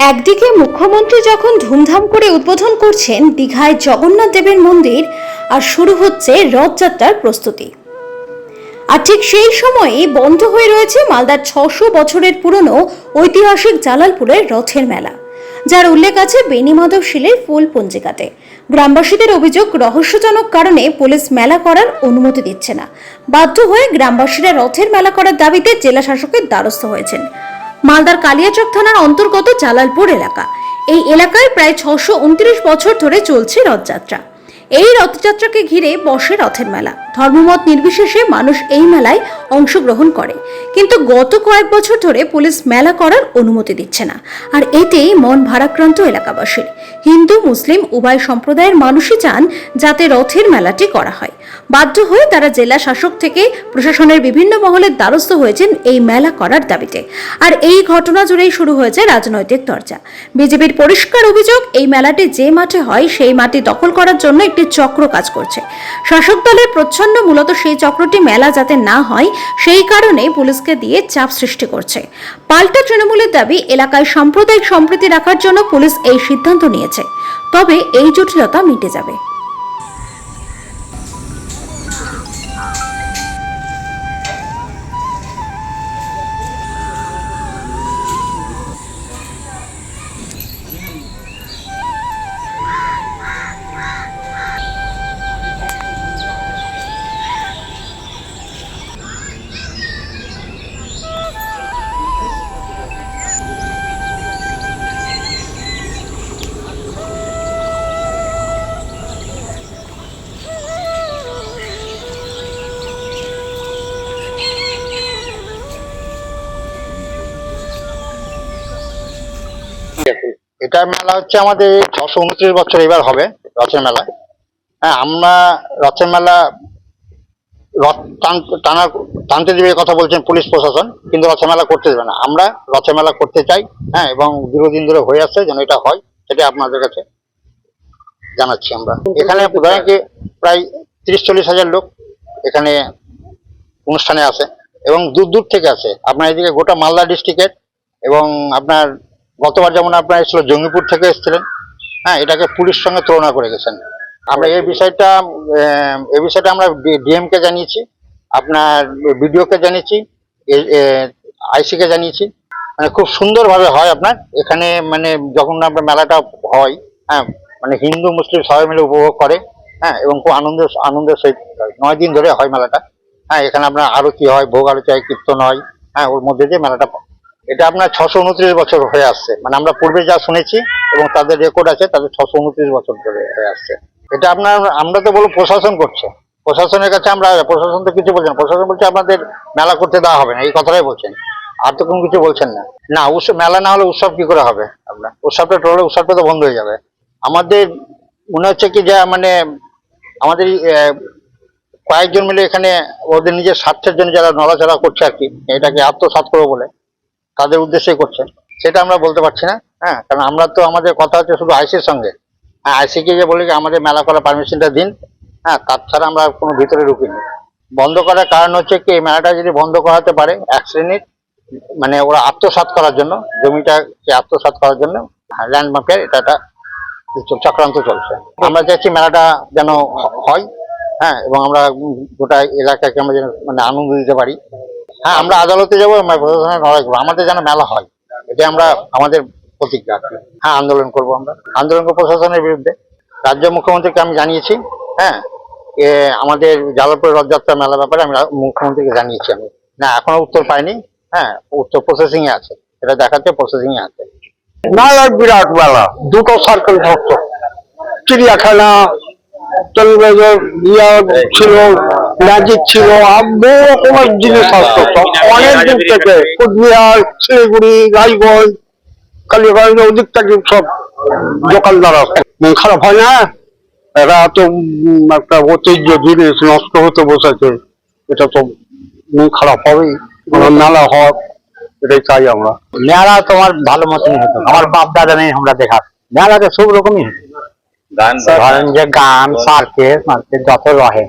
একদিকে মুখ্যমন্ত্রী যখন ধুমধাম করে উদ্বোধন করছেন দীঘায় জগন্নাথ দেবের মন্দির, আর শুরু হচ্ছে রথযাত্রার প্রস্তুতি। আর ঠিক সেই সময়েই বন্ধ হয়ে রয়েছে মালদার ছশো বছরের পুরনো ঐতিহাসিক জালালপুরের রথের মেলা, যার উল্লেখ আছে বেনিমাধব শিলের ফুল পঞ্জিকাতে। গ্রামবাসীদের অভিযোগ রহস্যজনক কারণে পুলিশ মেলা করার অনুমতি দিচ্ছে না। বাধ্য হয়ে গ্রামবাসীরা রথের মেলা করার দাবিতে জেলা শাসকের দ্বারস্থ হয়েছেন। মালদার কালিয়াচক থানার অন্তর্গত জালালপুর এলাকা। এই এলাকায় প্রায় ছশো উনত্রিশ বছর ধরে চলছে রথযাত্রা। এই রথযাত্রাকে ঘিরে বসে রথের মেলা। ধর্মমত নির্বিশেষে মানুষ এই মেলায় অংশগ্রহণ করে। কিন্তু গত কয়েক বছর ধরে পুলিশ মেলা করার অনুমতি দিচ্ছে না। আর এতেই মন ভারাক্রান্ত এলাকাবাসীর। হিন্দু, মুসলিম, উভয় সম্প্রদায়ের মানুষই চান যাতে রথের মেলাটি করা হয়। বাধ্য হয়ে তারা জেলা শাসক থেকে প্রশাসনের বিভিন্ন মহলের দ্বারস্থ হয়েছেন এই মেলা করার দাবিতে। আর এই ঘটনা জুড়েই শুরু হয়েছে রাজনৈতিক চর্চা বিজেপির পরিষ্কার অভিযোগ, এই মেলাটি যে মাঠে হয় সেই মাটি দখল করার জন্য একটি চক্র কাজ করছে। শাসক দলের প্রচ্ছন্ন মূলত সেই চক্রটি মেলা যাতে না হয় সেই কারণে পুলিশকে দিয়ে চাপ সৃষ্টি করছে। পাল্টা তৃণমূলের দাবি, এলাকায় সাম্প্রদায়িক সম্প্রীতি রাখার জন্য পুলিশ এই সিদ্ধান্ত নিয়েছে। তবে এই জটিলতা মিটে যাবে। এটা মেলা হচ্ছে আমাদের ছশো উনত্রিশ বছর এবার হবে, রথের মেলা। হ্যাঁ আমরা রথের মেলা রথ টান- টানা, টানতে দেবে কথা বলছেন পুলিশ প্রশাসন, কিন্তু রথের মেলা করতে দেবে না। আমরা রথের মেলা করতে চাই হ্যাঁ এবং দীর্ঘদিন ধরে হয়ে আসছে যেন এটা হয়, সেটা আপনাদের কাছে জানাচ্ছি আমরা। এখানে ধরেন প্রায় তিরিশ চল্লিশ হাজার লোক এখানে অনুষ্ঠানে আসে এবং দূর দূর থেকে আসে। আপনার এদিকে গোটা মালদা ডিস্ট্রিক্টের এবং আপনার গতবার যেমন আপনার এসেছিল, জঙ্গিপুর থেকে এসেছিলেন হ্যাঁ এটাকে পুলিশ সঙ্গে তুলনা করে গেছেন আমরা এই বিষয়টা এই বিষয়টা আমরা ডিএম কে জানিয়েছি, আপনার বিডিও কে জানিয়েছি আইসি কে জানিয়েছি মানে খুব সুন্দরভাবে হয় আপনার, এখানে মানে যখন আপনার মেলাটা হয় হ্যাঁ মানে হিন্দু, মুসলিম সবাই মিলে উপভোগ করে হ্যাঁ এবং খুব আনন্দ আনন্দের সহিত। নয় দিন ধরে হয় মেলাটা হ্যাঁ এখানে আপনার আরতি হয়, ভোগ আরতি হয়, কীর্তন হয় হ্যাঁ ওর মধ্যে দিয়ে মেলাটা এটা আপনার ছশো উনত্রিশ বছর হয়ে আসছে। মানে আমরা পূর্বে যা শুনেছি এবং তাদের রেকর্ড আছে, তাদের ছশো উনত্রিশ বছর ধরে হয়ে আসছে। এটা আপনার, আমরা তো বলব প্রশাসন করছে। প্রশাসনের কাছে আমরা, প্রশাসন তো কিছু বলছেন। প্রশাসন বলছে আপনাদের মেলা করতে দেওয়া হবে না, এই কথাটাই বলছেন। আর তো কোনো কিছু বলছেন না। না, উৎসব, মেলা না হলে উৎসব কি করে হবে? আপনার উৎসবটা টোলে উৎসবটা তো বন্ধ হয়ে যাবে। আমাদের মনে হচ্ছে কি যা মানে আমাদের কয়েকজন মিলে এখানে ওদের নিজের স্বার্থের জন্য যারা নড়াচড়া করছে আর কি, এটাকে আত্মসাৎ করব বলে। তাদের উদ্দেশ্যে করছে। সেটা আমরা বলতে পারছি না হ্যাঁ? কারণ আমরা তো, আমাদের কথা হচ্ছে শুধু আইসির সঙ্গে। হ্যাঁ আইসিকে যে বলি আমাদের মেলা করার পারমিশনটা দিন। হ্যাঁ তাছাড়া আমরা কোনো ভিতরে ঢুকিনি। বন্ধ করার কারণ হচ্ছে কি, এই মেলাটা যদি বন্ধ করাতে পারে এক শ্রেণির মানে ওরা আত্মসাৎ করার জন্য, জমিটাকে আত্মসাৎ করার জন্য ল্যান্ড মাফিয়ার এটা একটা চক্রান্ত চলছে। আমরা চাইছি মেলাটা যেন হয় হ্যাঁ এবং আমরা গোটা এলাকাকে আমরা যেন মানে আনন্দ দিতে পারি। হ্যাঁ আমরা আদালতে যাব প্রশাসনের লড়াই করব আমাদের যেন মেলা হয়, এটা আমরা আমাদের প্রতিজ্ঞা। হ্যাঁ আন্দোলন করব আমরা। আন্দোলন করব প্রশাসনের বিরুদ্ধে। রাজ্য মুখ্যমন্ত্রীকে আমি জানিয়েছি হ্যাঁ আমাদের জালালপুর রথযাত্রা মেলা ব্যাপারে আমি মুখ্যমন্ত্রীকে জানিয়েছি আমি। না, এখনও উত্তর পাইনি। হ্যাঁ উত্তর প্রসেসিং এ আছে। এটা দেখাচ্ছে প্রসেসিং এ আছে বিরাট মেলা। দুটো সার্কেল ভক্ত চিড়িয়াখানা ছিল ম্যাজিক ছিল আর বহু রকমের জিনিস আসতো। অনেক দিক থেকে কুচবিহার শিলিগুড়ি রায়গঞ্জ কালীগঞ্জ ওদিক থেকে সব দোকানদার আসতো। মন খারাপ হয় না? এরা তো একটা ঐতিহ্য জিনিস নষ্ট হতে বসেছে। এটা তো মন খারাপ হবেই। মেলা হওয়ার এটাই চাই আমরা। মেলা তোমার ভালো মতনই হতো। আমার বাপ দাদা নেই আমরা দেখা। মেলাতে সব রকমই ধরেন যে গান সার্কেস মার্কেট যত রহে।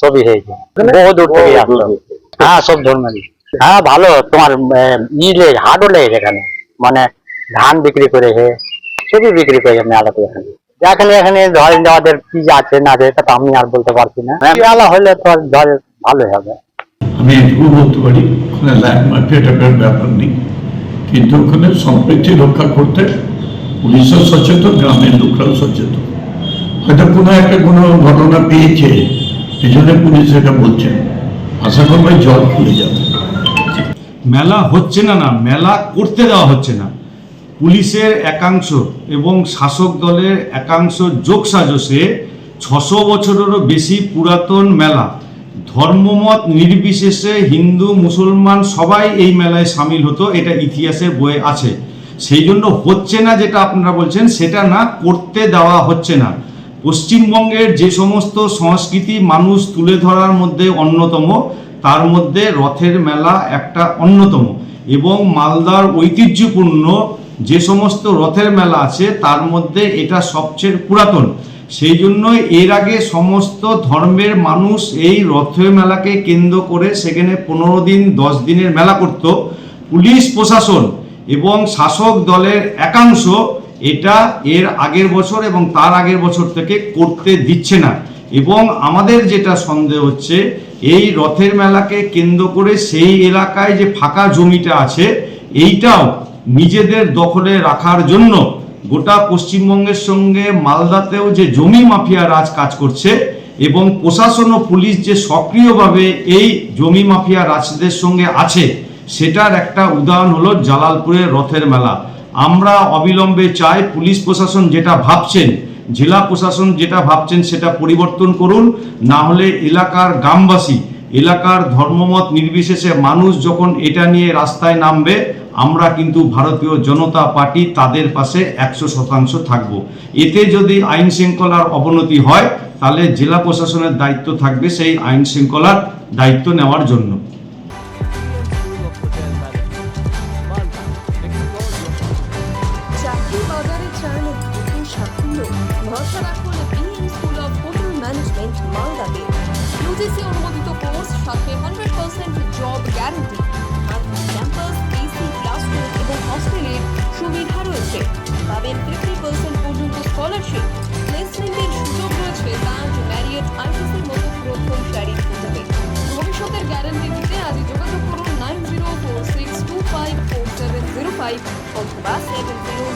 সবই হয়েছে। বহু দূর থেকে হ্যাঁ সব ধর্মেরই হ্যাঁ ভালো। তোমার নিলে হাটও লেগেছে এখানে। মানে ধান বিক্রি করে হে সবই বিক্রি করে মেলাতে এখানে। এখানে এখানে ধরেন আমাদের কি আছে না আছে এটা তো আমি আর বলতে পারছি না। মেলা হলে তো ধরে ভালোই হবে। আমি এটুকু বলতে পারি ওখানে ল্যান্ডমার্কে এটাকার ব্যাপার নেই। কিন্তু ওখানে সম্প্রীতি রক্ষা করতে পুলিশও সচেতন গ্রামের লোকরাও সচেতন। হয়তো কোনো একটা কোনো ঘটনা পেয়েছে এই জন্য পুলিশ এটা বলছে, আশা করব জল খুলে যাবে। মেলা হচ্ছে না না, মেলা করতে দেওয়া হচ্ছে না। পুলিশের একাংশ এবং শাসক দলের একাংশ যোগসাজসে ছশো বছরেরও বেশি পুরাতন মেলা। ধর্মমত নির্বিশেষে হিন্দু, মুসলমান সবাই এই মেলায় সামিল হতো, এটা ইতিহাসের বইয়ে আছে। সেই জন্য হচ্ছে না যেটা আপনারা বলছেন, সেটা না করতে দেওয়া হচ্ছে না। পশ্চিমবঙ্গের যে সমস্ত সংস্কৃতি মানুষ তুলে ধরার মধ্যে অন্যতম, তার মধ্যে রথের মেলা একটা অন্যতম এবং মালদার ঐতিহ্যপূর্ণ যে সমস্ত রথের মেলা আছে, তার মধ্যে এটা সবচেয়ে পুরাতন। সেই জন্য এর আগে সমস্ত ধর্মের মানুষ এই রথের মেলাকে কেন্দ্র করে সেখানে পনেরো দিন, দশ দিনের মেলা করত। পুলিশ, প্রশাসন এবং শাসক দলের একাংশ এটা এর আগের বছর এবং তার আগের বছর থেকে করতে দিচ্ছে না। এবং আমাদের যেটা সন্দেহ হচ্ছে, এই রথের মেলাকে কেন্দ্র করে সেই এলাকায় যে ফাঁকা জমিটা আছে, এইটাও নিজেদের দখলে রাখার জন্য গোটা পশ্চিমবঙ্গের সঙ্গে মালদাতেও যে জমি মাফিয়া রাজ কাজ করছে এবং প্রশাসন ও পুলিশ যে সক্রিয়ভাবে এই জমি মাফিয়া রাজদের সঙ্গে আছে, সেটার একটা উদাহরণ হলো জালালপুরের রথের মেলা। আমরা অবিলম্বে চাই পুলিশ প্রশাসন যেটা ভাবছেন, জেলা প্রশাসন যেটা ভাবছেন সেটা পরিবর্তন করুন, না হলে এলাকার গ্রামবাসী, এলাকার ধর্মমত নির্বিশেষে মানুষ যখন এটা নিয়ে রাস্তায় নামবে, আমরা কিন্তু ভারতীয় জনতা পার্টি তাদের পাশে একশো শতাংশ থাকব। এতে যদি আইন শৃঙ্খলার অবনতি হয়, তাহলে জেলা প্রশাসনের দায়িত্ব থাকবে সেই আইন শৃঙ্খলার দায়িত্ব নেওয়ার জন্য। ইউজিসি অনুমোদিত কোর্স, সাথে হান্ড্রেড পার্সেন্ট জব গ্যারান্টি আর ক্যাম্পাস এসি ক্লাসরুম এবং হস্টেলের সুবিধা রয়েছে। পাবেন ফিফটি পার্সেন্ট পর্যন্ত স্কলারশিপ প্লেসমেন্টের সুযোগ রয়েছে ব্যাংক ম্যারিয়েট আইসিসির মতো প্রথম সারির হোটেলে ভবিষ্যতের গ্যারান্টি দিতে আজই যোগাযোগ করুন nine zero four six two five four seven zero five অথবা সেভেন জিরো